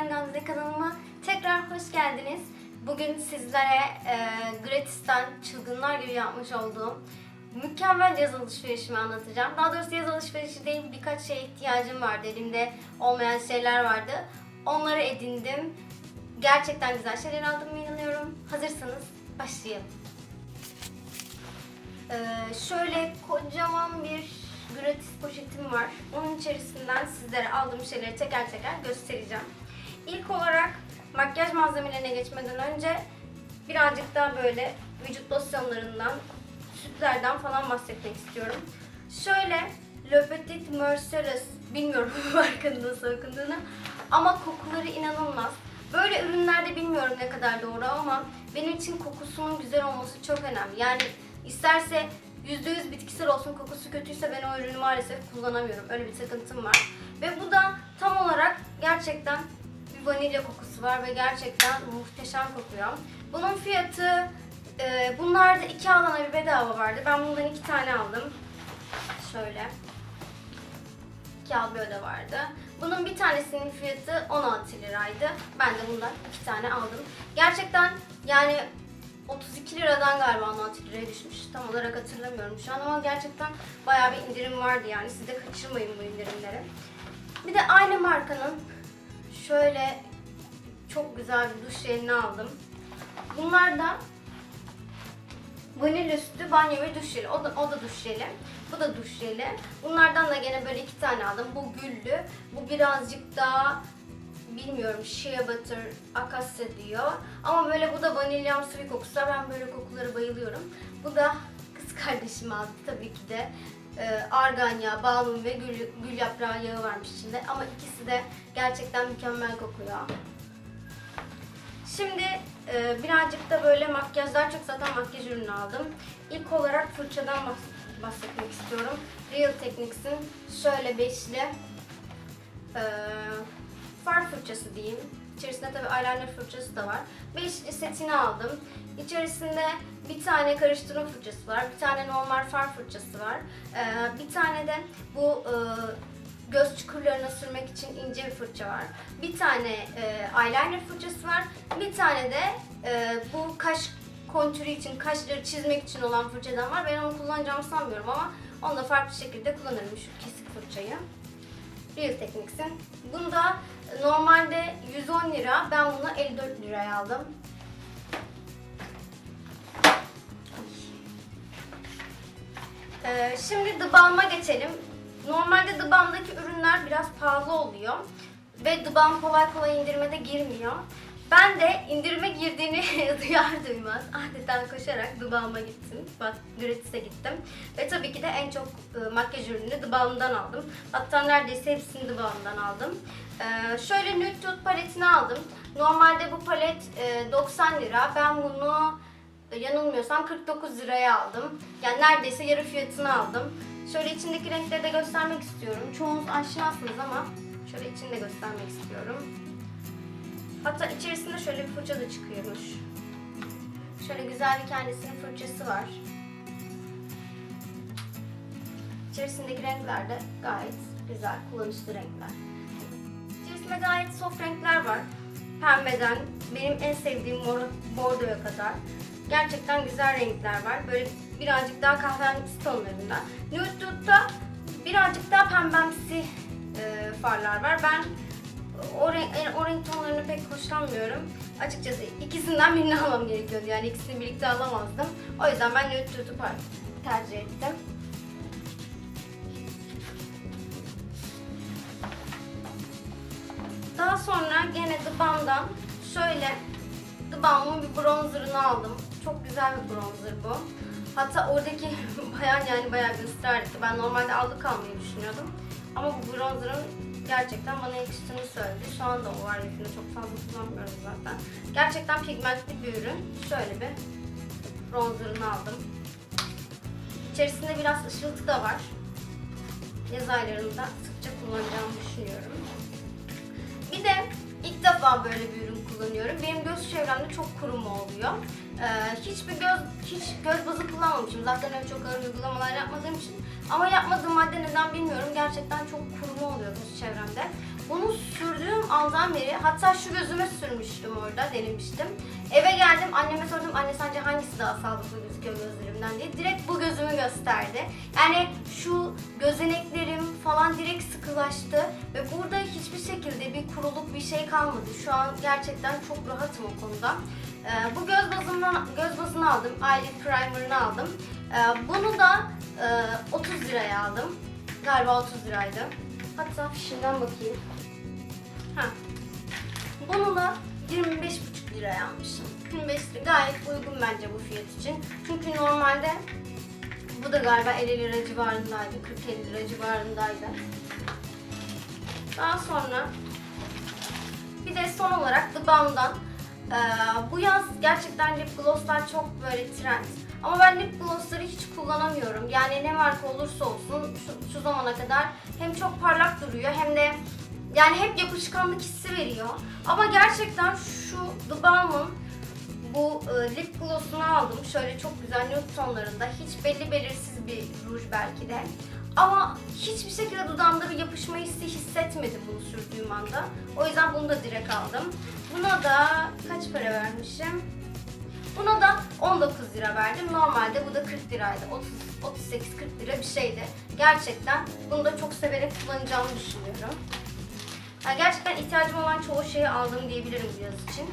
ben Gamze kanalıma tekrar hoş geldiniz. Bugün sizlere e, Gratis'ten çılgınlar gibi yapmış olduğum mükemmel yaz alışverişimi anlatacağım. Daha doğrusu yaz alışverişi değil birkaç şeye ihtiyacım vardı. Elimde olmayan şeyler vardı. Onları edindim. Gerçekten güzel şeyler aldığımı inanıyorum. Hazırsanız başlayalım. Ee, şöyle kocaman bir gratis poşetim var. Onun içerisinden sizlere aldığım şeyleri teker teker göstereceğim. İlk olarak makyaj malzemelerine geçmeden önce birazcık daha böyle vücut losyonlarından, sütlerden falan bahsetmek istiyorum. Şöyle Le Petit Mercedes, bilmiyorum nasıl okunduğunu ama kokuları inanılmaz. Böyle ürünlerde bilmiyorum ne kadar doğru ama benim için kokusunun güzel olması çok önemli. Yani isterse %100 bitkisel olsun kokusu kötüyse ben o ürünü maalesef kullanamıyorum. Öyle bir takıntım var. Ve bu da tam olarak gerçekten bir vanilya kokusu var ve gerçekten muhteşem kokuyor. Bunun fiyatı e, bunlarda iki alana bir bedava vardı. Ben bundan iki tane aldım. Şöyle. İki al öde vardı. Bunun bir tanesinin fiyatı 16 liraydı. Ben de bundan iki tane aldım. Gerçekten yani 32 liradan galiba 16 liraya düşmüş. Tam olarak hatırlamıyorum şu an ama gerçekten bayağı bir indirim vardı yani. Siz de kaçırmayın bu indirimleri. Bir de aynı markanın şöyle çok güzel bir duş jelini aldım. Bunlar da vanilya sütü banyo ve duş jeli. O da, o da duş jeli. Bu da duş jeli. Bunlardan da gene böyle iki tane aldım. Bu güllü. Bu birazcık daha bilmiyorum shea butter akasya diyor. Ama böyle bu da vanilyamsı bir kokusu. Ben böyle kokulara bayılıyorum. Bu da kız kardeşim aldı tabii ki de. Ee, argan yağı, balmum ve gül, gül yaprağı yağı varmış içinde. Ama ikisi de gerçekten mükemmel kokuyor. Şimdi e, birazcık da böyle makyajlar çok zaten makyaj ürünü aldım. İlk olarak fırçadan bahs- bahsetmek istiyorum. Real Techniques'in şöyle beşli e, far fırçası diyeyim. İçerisinde tabii eyeliner fırçası da var. Beşli setini aldım. İçerisinde bir tane karıştırma fırçası var. Bir tane normal far fırçası var. E, bir tane de bu e, göz çukurlarına sürmek için ince bir fırça var. Bir tane e, eyeliner fırçası var. Bir tane de e, bu kaş kontürü için, kaşları çizmek için olan fırçadan var. Ben onu kullanacağımı sanmıyorum ama onu da farklı şekilde kullanırım şu kesik fırçayı. Real Techniques'in. Bunda normalde 110 lira. Ben bunu 54 liraya aldım. Ee, şimdi The geçelim. Normalde The ürünler biraz pahalı oluyor. Ve The Balm kolay kolay indirime de girmiyor. Ben de indirime girdiğini duyar duymaz adeta koşarak The Balm'a gittim. Bak Gratis'e gittim. Ve tabii ki de en çok e, makyaj ürününü The Balm'dan aldım. Hatta neredeyse hepsini The Balm'dan aldım. Ee, şöyle Nude Tooth paletini aldım. Normalde bu palet e, 90 lira. Ben bunu yanılmıyorsam 49 liraya aldım. Yani neredeyse yarı fiyatını aldım. Şöyle içindeki renkleri de göstermek istiyorum. Çoğunuz aşinasınız ama şöyle içini de göstermek istiyorum. Hatta içerisinde şöyle bir fırça da çıkıyormuş. Şöyle güzel bir kendisinin fırçası var. İçerisindeki renkler de gayet güzel, kullanışlı renkler. İçerisinde gayet soft renkler var. Pembeden benim en sevdiğim mor, bordoya kadar. Gerçekten güzel renkler var. Böyle birazcık daha kahverengi tonlarında. Nude birazcık daha pembemsi e, farlar var. Ben o renk, yani o renk tonlarını pek hoşlanmıyorum. Açıkçası ikisinden birini almam gerekiyordu. Yani ikisini birlikte alamazdım. O yüzden ben Nude Tude'u par- tercih ettim. Gene The Balm'dan şöyle The Balm'ın bir bronzerını aldım. Çok güzel bir bronzer bu. Hatta oradaki bayan yani bayağı bir ısrar etti. Ben normalde aldık almayı düşünüyordum. Ama bu bronzerın gerçekten bana yakıştığını söyledi. Şu anda o var çok fazla kullanmıyorum zaten. Gerçekten pigmentli bir ürün. Şöyle bir bronzerını aldım. İçerisinde biraz ışıltı da var. Yaz aylarında sıkça kullanacağımı düşünüyorum. İlk defa böyle bir ürün kullanıyorum. Benim göz çevremde çok kuruma oluyor. Ee, hiçbir göz hiç göz bazı kullanmamışım. Zaten öyle çok ağır uygulamalar yapmadığım için. Ama yapmadığım madde neden bilmiyorum. Gerçekten çok kuruma oluyor göz çevremde. Bunu sürdüğüm andan beri hatta şu gözüme sürmüştüm orada denemiştim. Eve geldim anneme sordum anne sence hangisi daha sağlıklı gözüküyor gözlerimden diye. Direkt bu gözümü gösterdi. Yani şu gözeneklerim falan direkt sıkılaştı ve burada hiçbir şekilde bir kuruluk bir şey kalmadı. Şu an gerçekten çok rahatım o konuda. Ee, bu göz bazından göz bazını aldım. Eyelid primer'ını aldım. Ee, bunu da e, 30 liraya aldım. Galiba 30 liraydı. Hatta fişinden bakayım. Ha. Bunu da 25,5 liraya almışım. 25 lira gayet uygun bence bu fiyat için. Çünkü normalde bu da galiba 50 lira civarındaydı. 40-50 lira civarındaydı. Daha sonra bir de son olarak The Balm'dan eee, bu yaz gerçekten lip glosslar çok böyle trend. Ama ben lip glossları hiç kullanamıyorum. Yani ne marka olursa olsun şu, şu zamana kadar hem çok parlak duruyor hem de yani hep yapışkanlık hissi veriyor. Ama gerçekten şu The Balm'ın bu e, lip gloss'unu aldım. Şöyle çok güzel nude tonlarında. Hiç belli belirsiz bir ruj belki de. Ama hiçbir şekilde dudağımda bir yapışma hissi hissetmedim bunu sürdüğüm anda. O yüzden bunu da direkt aldım. Buna da kaç para vermişim? Buna da 19 lira verdim. Normalde bu da 40 liraydı. 30 38-40 lira bir şeydi. Gerçekten bunu da çok severek kullanacağımı düşünüyorum. Yani gerçekten ihtiyacım olan çoğu şeyi aldım diyebilirim bu yaz için.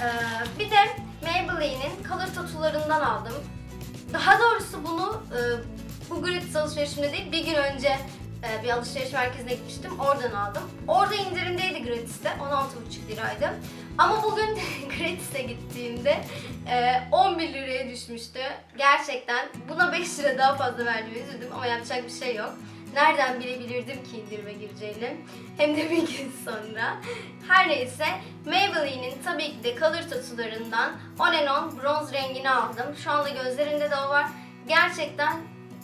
Ee, bir de Maybelline'in Color Tattoo'larından aldım. Daha doğrusu bunu e, bu gratis alışverişimde değil bir gün önce e, bir alışveriş merkezine gitmiştim. Oradan aldım. Orada indirimdeydi gratiste. 16,5 liraydı. Ama bugün gratis'e gittiğimde e, 11 liraya düşmüştü. Gerçekten buna 5 lira daha fazla verdiğimi üzüldüm ama yapacak bir şey yok. Nereden bilebilirdim ki indirime gireceğini? Hem de bir gün sonra. Her neyse Maybelline'in tabii ki de Color Tattoo'larından On and On bronz rengini aldım. Şu anda gözlerinde de o var. Gerçekten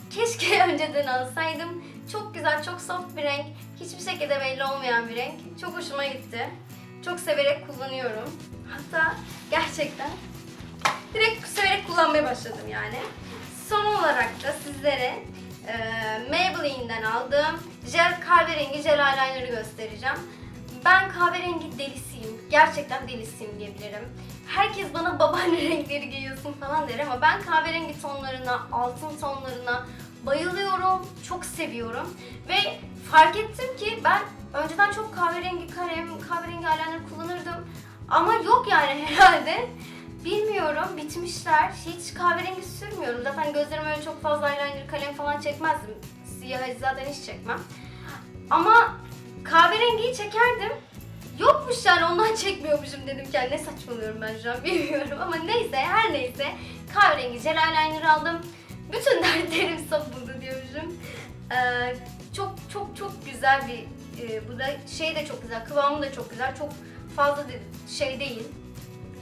keşke önceden alsaydım. Çok güzel, çok soft bir renk. Hiçbir şekilde belli olmayan bir renk. Çok hoşuma gitti. Çok severek kullanıyorum. Hatta gerçekten direkt severek kullanmaya başladım yani. Son olarak da sizlere e, Maybelline'den aldığım jel kahverengi jel eyeliner'ı göstereceğim. Ben kahverengi delisiyim. Gerçekten delisiyim diyebilirim. Herkes bana babaanne renkleri giyiyorsun falan der ama ben kahverengi tonlarına, altın tonlarına bayılıyorum. Çok seviyorum. Ve fark ettim ki ben önceden çok kahverengi kalem, kahverengi eyeliner kullanırdım. Ama yok yani herhalde. Bilmiyorum bitmişler. Hiç kahverengi sürmüyorum. Zaten gözlerime öyle çok fazla eyeliner kalem falan çekmezdim. Siyah zaten hiç çekmem. Ama kahverengiyi çekerdim. Yokmuş yani ondan çekmiyormuşum dedim ki ne saçmalıyorum ben şu an bilmiyorum ama neyse her neyse kahverengi gel eyeliner aldım. Bütün dertlerim savundu diyormuşum. Ee, çok çok çok güzel bir e, bu da şey de çok güzel kıvamı da çok güzel çok fazla şey değil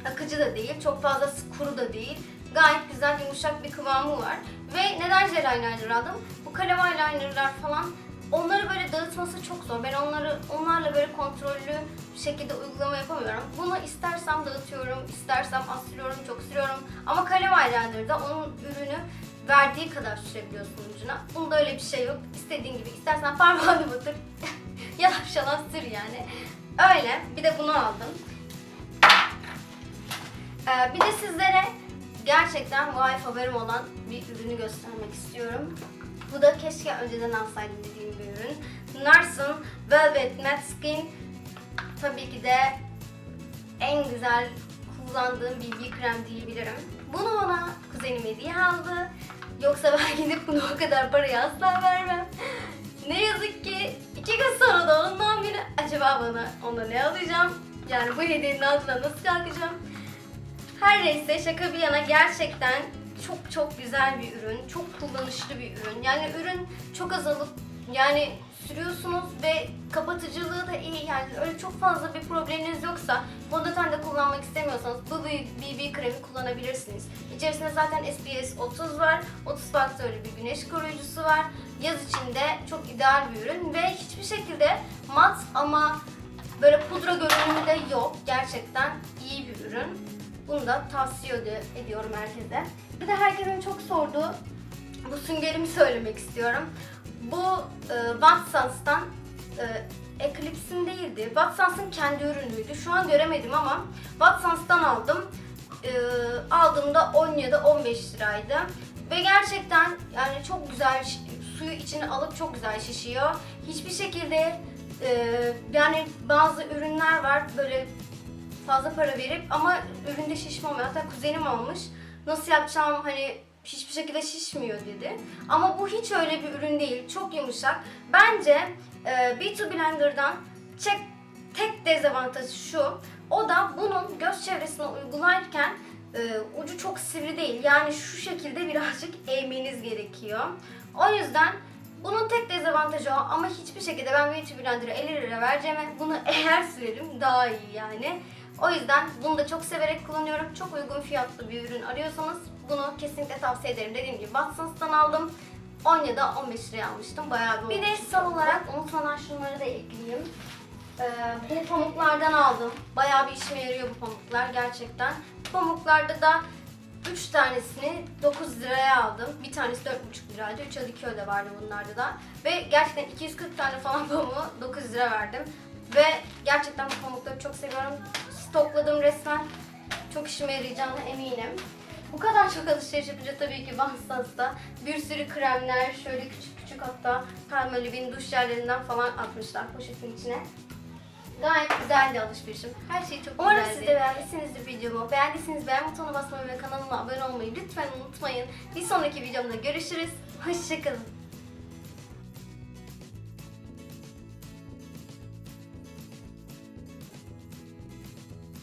akıcı da değil çok fazla kuru da değil gayet güzel yumuşak bir kıvamı var ve neden gel eyeliner aldım bu kalem eyelinerlar falan onları böyle dağıtması çok zor. Ben onları onlarla böyle kontrollü bir şekilde uygulama yapamıyorum. Bunu istersem dağıtıyorum, istersem astırıyorum, çok sürüyorum. Ama kalem eyeliner'da onun ürünü verdiği kadar sürebiliyorsun ucuna. Bunda öyle bir şey yok. İstediğin gibi istersen parmağını batır. Yalap şalap sür yani. Öyle. Bir de bunu aldım. Ee, bir de sizlere gerçekten bu ay favorim olan bir ürünü göstermek istiyorum. Bu da keşke önceden alsaydım dediğim bir ürün. Nars'ın Velvet Matte Skin tabii ki de en güzel kullandığım BB krem diyebilirim. Bunu bana kuzenim hediye aldı. Yoksa ben gidip bunu o kadar paraya asla vermem. Ne yazık ki iki gün sonra da ondan biri acaba bana ona ne alacağım? Yani bu hediyenin altına nasıl kalkacağım? Her neyse şaka bir yana gerçekten çok çok güzel bir ürün. Çok kullanışlı bir ürün. Yani ürün çok azalıp yani sürüyorsunuz ve kapatıcılığı da iyi. Yani öyle çok fazla bir probleminiz yoksa fondöten de kullanmak istemiyorsanız bu BB kremi kullanabilirsiniz. İçerisinde zaten SPF 30 var. 30 faktörlü bir güneş koruyucusu var. Yaz içinde çok ideal bir ürün ve hiçbir şekilde mat ama böyle pudra görünümü de yok. Gerçekten iyi bir ürün. Bunu da tavsiye ed- ediyorum herkese. Bir de herkesin çok sorduğu bu süngerimi söylemek istiyorum. Bu e, Wattsons'tan e, Eclipse'in değildi. Watsons'ın kendi ürünüydü. Şu an göremedim ama Watsons'tan aldım. Ee, aldığımda 10 ya da 15 liraydı. Ve gerçekten yani çok güzel suyu içine alıp çok güzel şişiyor. Hiçbir şekilde e, yani bazı ürünler var böyle fazla para verip ama üründe şişme. Hatta kuzenim almış. Nasıl yapacağım hani hiçbir şekilde şişmiyor dedi. Ama bu hiç öyle bir ürün değil. Çok yumuşak. Bence e, B2 Blender'dan tek, tek dezavantajı şu. O da bunun göz çevresine uygularken e, ucu çok sivri değil. Yani şu şekilde birazcık eğmeniz gerekiyor. O yüzden bunun tek dezavantajı o ama hiçbir şekilde ben Beauty Blender'a 50 lira vereceğime bunu eğer sürerim daha iyi yani. O yüzden bunu da çok severek kullanıyorum. Çok uygun fiyatlı bir ürün arıyorsanız bunu kesinlikle tavsiye ederim. Dediğim gibi Watsons'tan aldım. 10 ya da 15 liraya almıştım. Bayağı bir Bir de son olarak unutmadan şunları da ekleyeyim. Ee, bu pamuklardan aldım. Bayağı bir işime yarıyor bu pamuklar gerçekten. Pamuklarda da 3 tanesini 9 liraya aldım. Bir tanesi 4,5 liraydı. 3 adı 2 öde vardı bunlarda da. Ve gerçekten 240 tane falan pamuğu 9 lira verdim. Ve gerçekten bu pamukları çok seviyorum. Stokladım resmen. Çok işime yarayacağına eminim. Bu kadar çok alışveriş yapınca tabii ki Watsons'ta bir sürü kremler, şöyle küçük küçük hatta Palmolive'in duş jelerinden falan atmışlar poşetin içine. Gayet güzeldi alışverişim. Her şey çok Umarım siz de beğenmişsinizdir videomu. Beğendiyseniz beğen butonuna basmayı ve kanalıma abone olmayı lütfen unutmayın. Bir sonraki videomda görüşürüz. Hoşçakalın.